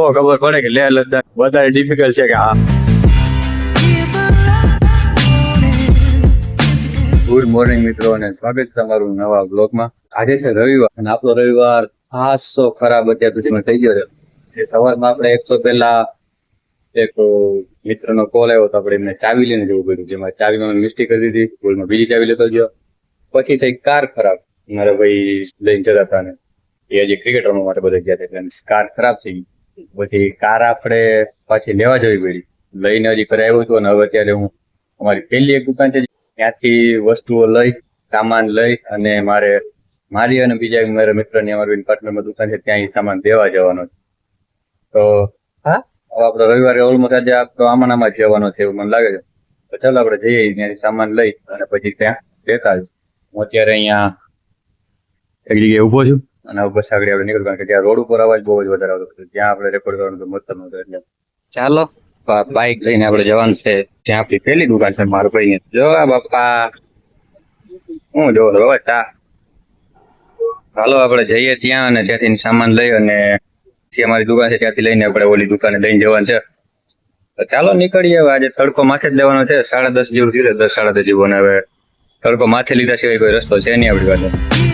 તો ખબર પડે કે લેહ લદ્દાખ, વધારે ડિફિકલ્ટ છે કે હા ગુડ મોર્નિંગ મિત્રો અને સ્વાગત છે તમારું નવા બ્લોગમાં આજે છે રવિવાર અને આપણો રવિવાર ખાસો ખરાબ અત્યાર સુધીમાં થઈ ગયો છે. સવારમાં આપણે એક તો પહેલા એક મિત્રનો કોલ આવ્યો તો આપણે એમને ચાવી લઈને જવું પડ્યું, જેમાં ચાવીમાં મિસ્ટેક કરી દીધી ભૂલમાં બીજી ચાવી લેતો ગયો. પછી થઈ કાર ખરાબ. મારા ભાઈ લઈને જતા હતા ને. એ હજી ક્રિકેટ રમવા માટે બધા ગયા હતા કાર ખરાબ થઈ ગઈ. પછી કાર આપણે પાછી લેવા જવી પડી. લઈને હજી ઘરે આવ્યું હતું અને હવે અત્યારે હું અમારી પહેલી એક દુકાન છે. ત્યાંથી વસ્તુઓ લઈ સામાન લઈ અને મારે મારી અને બીજા મારા મિત્રની અમારી પાર્ટનરમાં દુકાન છે ત્યાં સામાન દેવા જવાનો છે. તો હા? હવે આપણે રવિવારે ઓલમોસ્ટ આજે આપણો આમાં આમાં જ જવાનો છે એવું મને લાગે છે. તો ચાલો આપણે જઈએ ત્યાંથી સામાન લઈ અને પછી ત્યાં લેતા જ હું અત્યારે અહીંયા એક જગ્યાએ ઊભો છું. અને બસ આગળ આપણે નીકળવાનું કે ત્યાં રોડ ઉપર અવાજ બહુ જ વધારે આવતો ત્યાં આપણે રેકોર્ડ કરવાનું તો મત નહોતો એટલે. ચાલો બાઇક લઈને આપણે જવાનું છે. ત્યાં આપણી પહેલી દુકાન છે મારું ભાઈ જો બાપા. હું જો બાબા ચા હાલો, આપણે જઈએ ત્યાં અને ત્યાંથી સામાન લઈ અને જે અમારી દુકાન છે ત્યાંથી લઈને આપણે ઓલી દુકાને લઈને જવાનું છે. ચાલો, નીકળીએ. હવે આજે તડકો માથે જ લેવાનો છે. સાડા દસ જેવું થયું દસ, સાડા દસ જેવું. અને હવે તડકો માથે લીધા સિવાય કોઈ રસ્તો છે નહીં આપણી પાસે.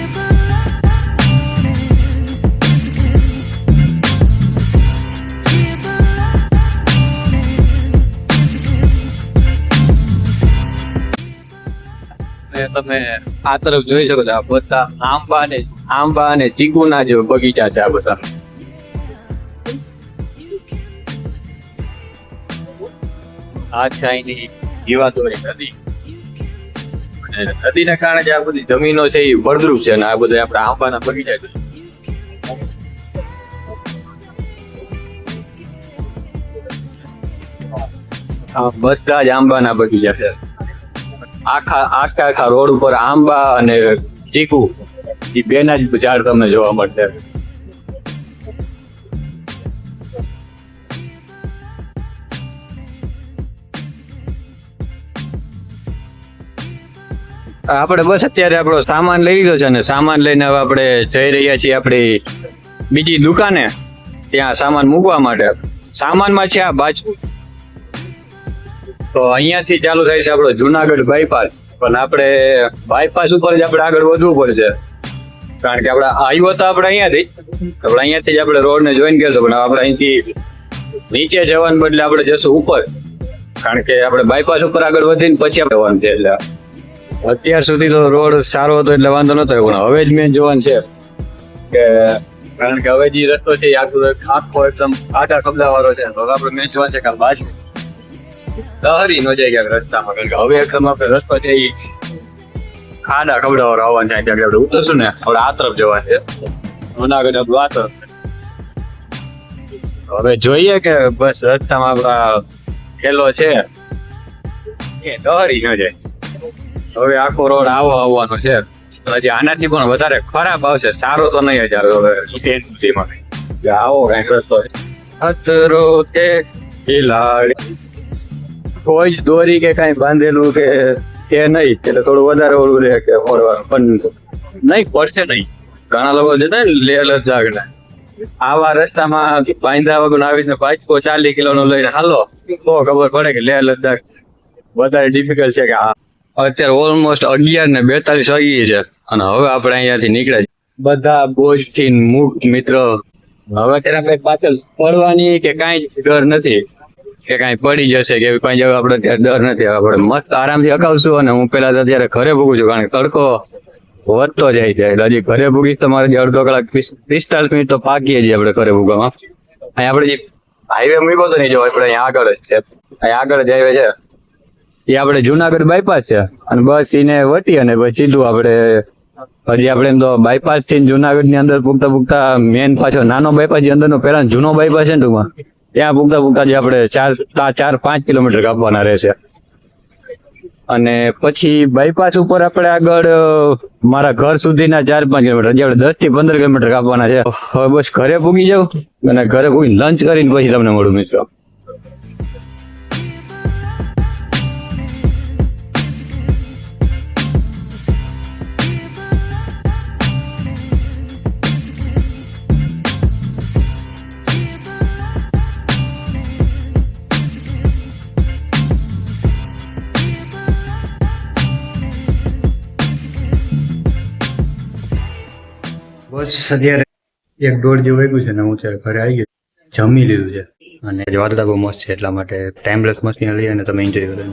અને તમે આ તરફ જોઈ શકો છો બધા આંબા ને આંબા અને ચીકુના જે બગીચા છે આ બધા. નદી. નદીના કારણે આ બધી જમીનો છે એ ફળદ્રુપ છે અને આ બધા આપણા આંબાના બગીચા છે. બધા જ આંબાના બગીચા છે. આખા આખા આખા રોડ ઉપર આંબા અને ચીકુ એ બેના જ ઝાડ તમને જોવા મળશે. આપણે બસ અત્યારે આપણો સામાન લઈ લીધો છે અને સામાન લઈને હવે આપણે જઈ રહ્યા છીએ આપણી બીજી દુકાને, ત્યાં સામાન મૂકવા માટે. સામાનમાં છે આ બાજુ. તો અહીંયાથી ચાલુ થાય છે આપણો જુનાગઢ બાયપાસ પણ આપણે બાયપાસ ઉપર જ આપણે આગળ વધવું પડશે. કારણ કે આપણે આવ્યો તો આપણે અહીંયાથી. આપણે અહીંયાથી જ આપણે રોડ ને જોઈન કરશું પણ આપણે અહીંથી નીચે જવાને બદલે આપણે જશું ઉપર. કારણ કે આપણે બાયપાસ ઉપર આગળ વધીને પછી આપણે જવાનું છે એટલે અત્યાર સુધી તો રોડ સારો હતો એટલે વાંધો નતો પણ હવે જ મેં જોવાનું છે. કે કારણ કે હવે જે રસ્તો છે આખો એકદમ આટા કબલા વાળો છે હવે આપણે મેં જોવાનું છે કે બાજુ દહરી ન જાય ક્યાંક રસ્તામાં, કારણ કે હવે એકદમ આપણે રસ્તો છે એ ખાડા ખબડાવો આવવાનું છે ત્યાં આપણે ઉતરશું ને, આપણે આ તરફ જવાનું છે. જુનાગઢ આપણું આ તરફ હવે જોઈએ કે બસ રસ્તામાં ખેલો છે. એ દહરી ન જાય. હવે આખો રોડ આવો આવવાનો છે. હજી આનાથી પણ વધારે ખરાબ આવશે. સારો તો નહીં જ આવે હવે સ્ટેન્ડ સુધીમાં. આવો કંઈક રસ્તો ખતરો કે ખિલાડી. કોઈ જ દોરી કે કઈ બાંધેલું કે છે નહીં, એટલે થોડું વધારે ઓલું રહે કે ફરવાનું પણ નહીં, પડશે નહીં. ઘણા લોકો જતા ને લેહ લદ્દાખ ને આવા રસ્તામાં બાંધા વગર આવી ને પાંચસો ચાલીસ કિલો નો લઈને હાલો. તો ખબર પડે કે લેહ લદ્દાખ વધારે ડિફિકલ્ટ છે કે આ. અત્યારે ઓલમોસ્ટ અગિયાર ને બેતાલીસ વાગી છે. અને હવે આપણે અહીંયાથી નીકળ્યા. બધા બોજથી મુક્ત મિત્રો. હવે અત્યારે આપણે પાછળ પડવાની કે કાંઈ જ ડર નથી. કે કાંઈ પડી જશે કે એવી કાંઈ આપણે અત્યારે ડર નથી આપણે મસ્ત આરામથી અકાવશું અને હું પેલા અત્યારે ઘરે ભૂગું છું, કારણ કે તડકો વધતો જાય છે. એટલે હજી ઘરે ભૂગીશ તો મારે અડધો કલાક પિસ- પિસ્તાલીસ મિનિટ તો પાકીએ છીએ આપણે ઘરે ભૂગવામાં. અહીંયા આપણે જે હાઈવે મૂક્યો તો નહીં જો આપણે અહીંયા આગળ જ છે. અહીંયા આગળ જ હાઈવે છે. એ આપણે જુનાગઢ બાયપાસ છે. અને બસ એને વટી અને પછી સીધું આપણે, હજી આપણે એમ તો બાયપાસથી જુનાગઢની અંદર પૂગતા પૂગતા મેન પાછો નાનો બાયપાસ જે અંદરનો પેલા જૂનો બાયપાસ છે ને ટૂંકમાં ત્યાં પૂગતા પૂગતા જે આપણે ચાર ચાર, પાંચ કિલોમીટર કાપવાના રહેશે અને પછી બાયપાસ ઉપર આપણે આગળ મારા ઘર સુધીના ચાર, પાંચ કિલોમીટર, હજી આપણે દસથી પંદર કિલોમીટર કાપવાના છે. હવે બસ ઘરે પૂગી જાવ અને ઘરે પૂગી લંચ કરીને પછી તમને મળું, મિત્રો. બસ અત્યારે એક દોઢ જેવું વાગ્યું છે ને હું ત્યારે ઘરે આવી ગયો. જમી લીધું છે. અને વાર્તા બહુ મસ્ત છે, એટલા માટે ટાઈમલેસ મશીન લઈ અને તમે એન્જોય કરો